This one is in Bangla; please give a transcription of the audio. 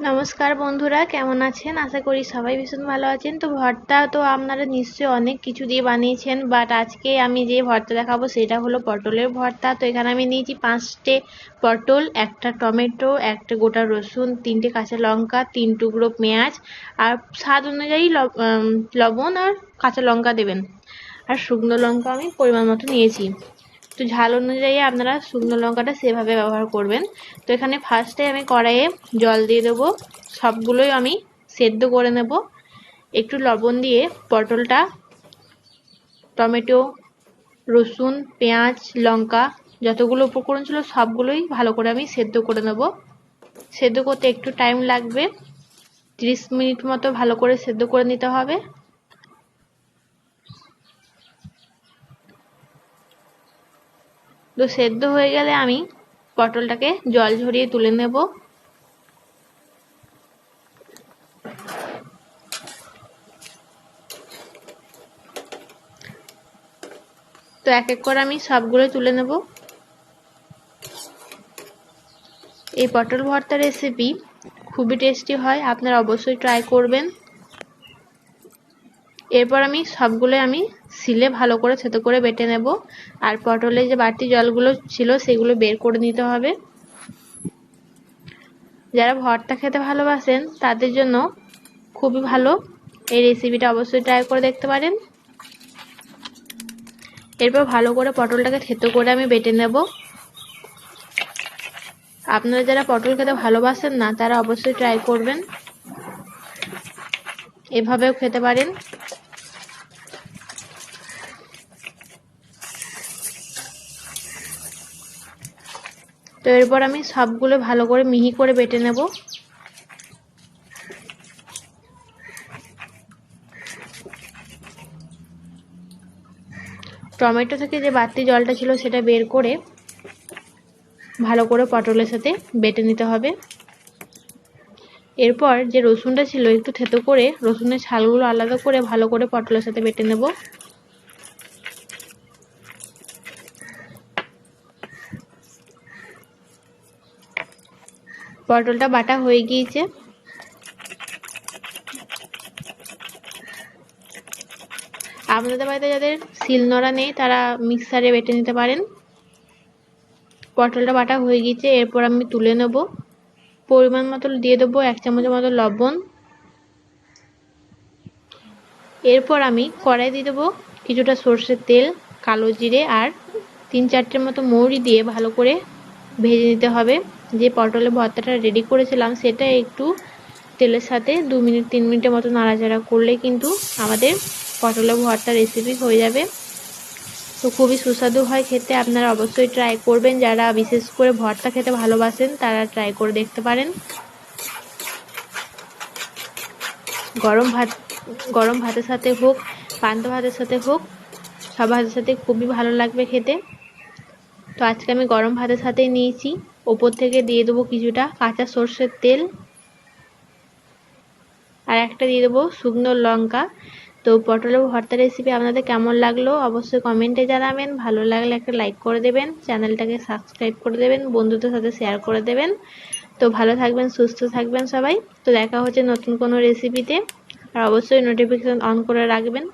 নমস্কার বন্ধুরা, কেমন আছেন? আশা করি সবাই ভীষণ ভালো আছেন। তো ভর্তা তো আপনারা নিশ্চয়ই অনেক কিছু দিয়ে বানিয়েছেন বাট আজকে আমি যে ভর্তা দেখাবো সেটা হলো পটলের ভর্তা। তো এখানে আমি নিয়েছি পাঁচটে পটল, একটা টমেটো, একটা গোটা রসুন, তিনটে কাঁচা লঙ্কা, তিন টুকরো পেঁয়াজ, আর স্বাদ অনুযায়ী লবণ আর কাঁচা লঙ্কা দেবেন। আর শুকনো লঙ্কা আমি পরিমাণ মতো নিয়েছি। তো ঝাল অনুযায়ী আপনারা শুকনো লঙ্কাটা সেভাবে ব্যবহার করবেন। তো এখানে ফার্স্টে আমি কড়াইয়ে জল দিয়ে দেবো। সবগুলোই আমি সেদ্ধ করে নেব। একটু লবণ দিয়ে পটলটা, টমেটো, রসুন, পেঁয়াজ, লঙ্কা, যতগুলো উপকরণ ছিল সবগুলোই ভালো করে আমি সেদ্ধ করে নেব। সেদ্ধ করতে একটু টাইম লাগবে। 30 মিনিট মতো ভালো করে সেদ্ধ করে নিতে হবে। তো সেদ্ধ হয়ে গেলে আমি পটলটাকে জল ঝরিয়ে তুলে নেব। তো এক এক করে আমি সবগুলো তুলে নেব। এই পটল ভর্তা রেসিপি খুবই টেস্টি হয়, আপনারা অবশ্যই ট্রাই করবেন। এরপর আমি সবগুলো আমি সিলে ভালো করে থেতো করে বেটে নেব। আর পটলের যে বাড়তি জলগুলো ছিল সেগুলো বের করে নিতে হবে। যারা ভর্তা খেতে ভালোবাসেন, তাদের জন্য খুবই ভালো। এই রেসিপিটা অবশ্যই ট্রাই করে দেখতে পারেন। এরপর ভালো করে পটলটাকে থেতো করে আমি বেটে নেব। আপনারা যারা পটল খেতে ভালোবাসেন না, তারা অবশ্যই ট্রাই করবেন। এভাবেও খেতে পারেন। তো এরপর আমি সবগুলো ভালো করে মিহি করে বেটে নেব। টমেটো থেকে যে বাড়তি জলটা ছিল সেটা বের করে ভালো করে পটলের সাথে বেটে নিতে হবে। এরপর যে রসুনটা ছিল একটু থেতো করে রসুনের ছালগুলো আলাদা করে ভালো করে পটলের সাথে বেটে নেব। পটলটা বাটা হয়ে গিয়েছে। আপনাদের বাড়িতে যাদের শিলনোড়া নেই, তারা মিক্সারে বেটে নিতে পারেন। পটলটা বাটা হয়ে গিয়েছে, এরপর আমি তুলে নেব। পরিমাণ মতো দিয়ে দেবো, এক চামচের মতো লবণ। এরপর আমি কড়াই দিয়ে দেবো কিছুটা সর্ষের তেল, কালো জিরে আর তিন চারটের মতো মৌরি দিয়ে ভালো করে ভেজে নিতে হবে। যে পটলের ভর্তাটা রেডি করেছিলাম, সেটা একটু তেলের সাথে দু মিনিট, তিন মিনিটের মতো নাড়াচাড়া করলে কিন্তু আমাদের পটলের ভর্তা রেসিপি হয়ে যাবে। তো খুবই সুস্বাদু হয় খেতে, আপনারা অবশ্যই ট্রাই করবেন। যারা বিশেষ করে ভর্তা খেতে ভালোবাসেন, তারা ট্রাই করে দেখতে পারেন। গরম ভাত, গরম ভাতের সাথে হোক, পান্ত ভাতের সাথে হোক, সব ভাতের সাথে খুবই ভালো লাগবে খেতে। তো আজকে আমি গরম ভাতের সাথেই নিয়েছি। ওপর থেকে দিয়ে দেবো কিছুটা কাঁচা সর্ষের তেল। আর একটা দিয়ে দেবো শুকনো লঙ্কা। তো পটলের ভর্তা রেসিপি আপনাদের কেমন লাগল অবশ্যই কমেন্টে জানাবেন। ভালো লাগলে একটা লাইক করে দেবেন। চ্যানেলটাকে সাবস্ক্রাইব করে দেবেন। বন্ধুদের সাথে শেয়ার করে দেবেন। তো ভালো থাকবেন, সুস্থ থাকবেন সবাই। তো দেখা হচ্ছে নতুন কোনো রেসিপিতে আর অবশ্যই নোটিফিকেশান অন করে রাখবেন।